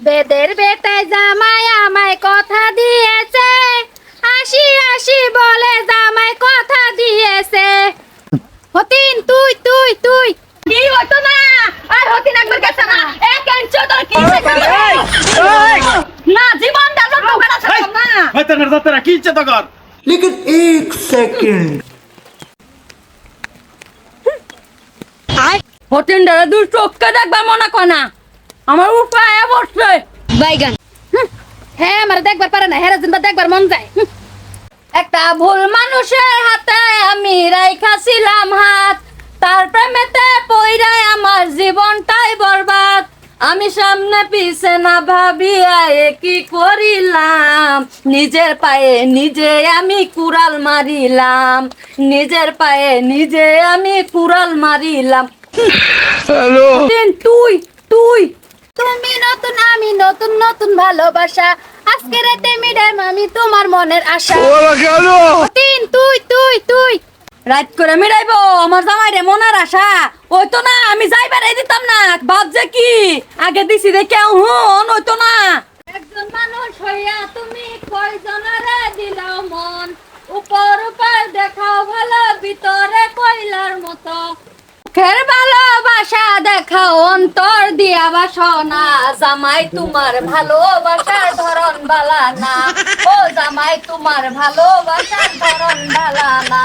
বেদের বেটায় জামাই আমায় কথা দিয়েছে আসি আসি বলে জামাই কথা দিয়েছে হতিন তুই তুই তুই কি হতো না আর হতিন একবার গেছে না এক ইঞ্চি তোর কি না জীবন দাদা তোকে না ছাড়লাম না শয়তানের জাতেরা কি ইচ্ছে তখন लेकिन एक सेकंड হতেন্ডারে দুই চোখকে দেখবার মনে কয় না আমার উপায় বসছে বাইগান। হ্যাঁ আমার দেখবার পারে না হেরা জিনবা দেখবার মন যায়। একটা ভুল মানুষের হাতে আমি রাইখাছিলাম হাত। তার প্রেমেতে পইরায় আমার জীবনটাই বরবাদ। আমি সামনে পিছে না ভাবিয়া এ কি করিলাম? নিজের পায়ে নিজে আমি কুড়াল মারিলাম। নিজের পায়ে নিজে আমি কুড়াল মারিলাম। হ্যালো। তুই তুই তুমি নতুন আমি নতুন নতুন ভালোবাসা। আজকে রাতে মিডাম আমি তোমার মনের আশা। তিন তুই তুই তুই। রাত করে মিলাইবো আমার জামাই রে মনের আশা। ওই তো না আমি যাইবার এই দিতাম না ভাবছে কি? আগে দিছি রে কেউ হুন ওই তো না। একজন মানুষ হইয়া তুমি কয়জনরে দিলাও মন? উপর উপর দেখাও ভালো ভিতরে কইলার মতো। মুখের ভালোবাসা দেখাও অন্তর দিয়া বাসনা। জামাই তোমার ভালোবাসার ধরন বালা না ও জামাই তোমার ভালোবাসার ধরন বালা না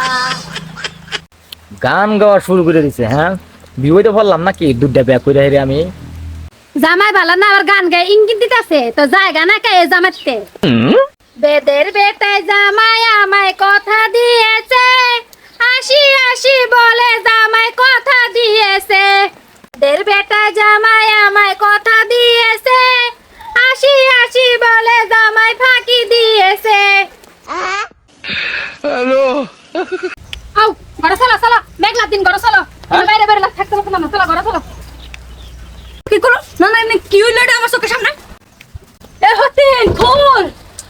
গান গাওয়া শুরু করে দিছে হ্যাঁ? বিবইতে বললাম নাকি? দুধটা ব্যাক করে হেরে আমি। জামাই ভালো না আবার গান গায়ে ইঙ্গিত দিতেছে। তো জায়গা না কে জামাইতে? বেদের বেটায় জামাই আমায় কথা দিয়েছে আসি আসি বলে জামাই কথা দিয়েছে বেদের বেটা জামাই আমায় কথা দিয়েছে আসি আসি বলে জামাই ফাঁকি দিয়েছে। হ্যালো। আউ ঘরে চলো চলো। মেঘলা দিন ঘরে চলো। বাইরে বাইরে থাকতে না চলো ঘরে চলো। কি করো? না না না, কি হইল এটা আমার চোখের সামনে? এ হতিন খুন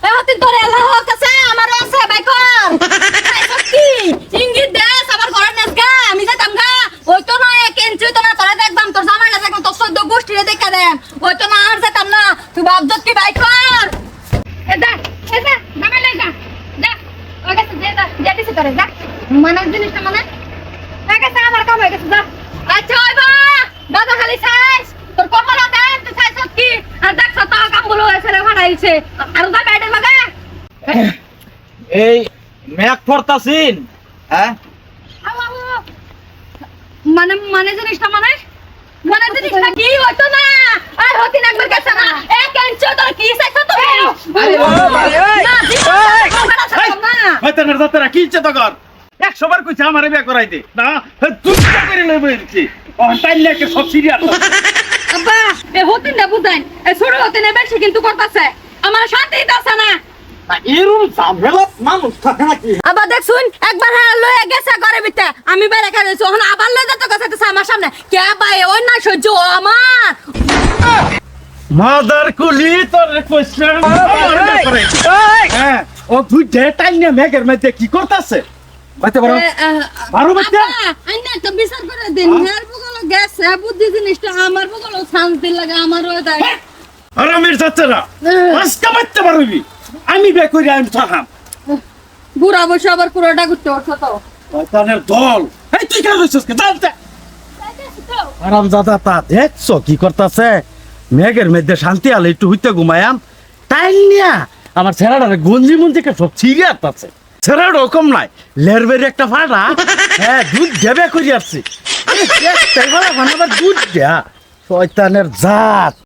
এ হতিন তোর এলাহ কাছে আমার আছে বাইকর সত্যি ইঙ্গিত দেশ আমার ঘরের নেস গা আমি যাইতাম গা। ওই তো না এক ইঞ্চি তো না তোরা দেখবাম তোর জামাই না দেখবাম তোর সদ্য গোষ্ঠীরে দেখা দেন। ওই তো না আর যেতাম না। তুই ভাবছত কি বাইকর মানে জিনিসটা মানে? আমার কাম হয়ে গেছে যা। আচ্ছা ওই বা দাদা খালি তোর কপালা দেন কি? আর দেখ সতা কামগুলো এসে রে ভাড়াইছে আর যা বাইরে মাগে এই ম্যাক ফরতাসিন। হ্যাঁ? আউ। মানে মানে জিনিসটা মানে? মানে জিনিসটা কি হতো না আর হতি না একবার গেছে না। এক ইঞ্চি তোর কি চাইছ তুমি? আরে বাবা, এই, না জীবন এই, তোমরা ছাড়লাম না শয়তানের জাতেরা কি ইচ্ছে তখন। একশো বার কইছে আমারে বিয়ে করাইতে। না তুই করে লইব এরছি অন্টাইল লেকে সব আব্বা এ হতিন না বুঝাইন এ ছোট হতিন বেশি কিন্তু করতেছে। আমার শান্তি দিতেছে না। আবার একবার হ্যাঁ লয়ে গেছে ঘরে ভিতরে। আমি বেড়ে খেলেছি ওখানে আবার লয়ে যেতে গেছে আমার সামনে। কে ভাই ওই না সহ্য আমার। মাদার কুলি তোর কোশ্চেন হ্যাঁ ও তুই মেঘের মধ্যে কি করতেছে? বাইতে পারো? আইনা বিচার করে দিন। হের বগল গেছে বুদ্ধি জিনিসটা আমার বগল শান্তি লাগে আমার ওই দেয় আরামের যাত্রা আজকে বাচ্চা পারবি? আমি বে করে আমি থাকাম। বুড়া বসে আবার পুরোটা করতে পারছ তো। শয়তানের দল। এই তুই কেন রইছিস কে? জানতে আরাম দাদা তা দেখছ কি করতেছে? মেঘের মধ্যে শান্তি আলে একটু হইতে ঘুমায়াম। টাইম নিয়া আমার ছেড়াটারে গঞ্জি মঞ্জি কে সব ছিঁড়ে আসতেছে ছেড়াটা কম নাই। লেরবের একটা ফাটা। হ্যাঁ দুধ দেবে করি আসছি। আবার দুধ দেয়া। শয়তানের জাত।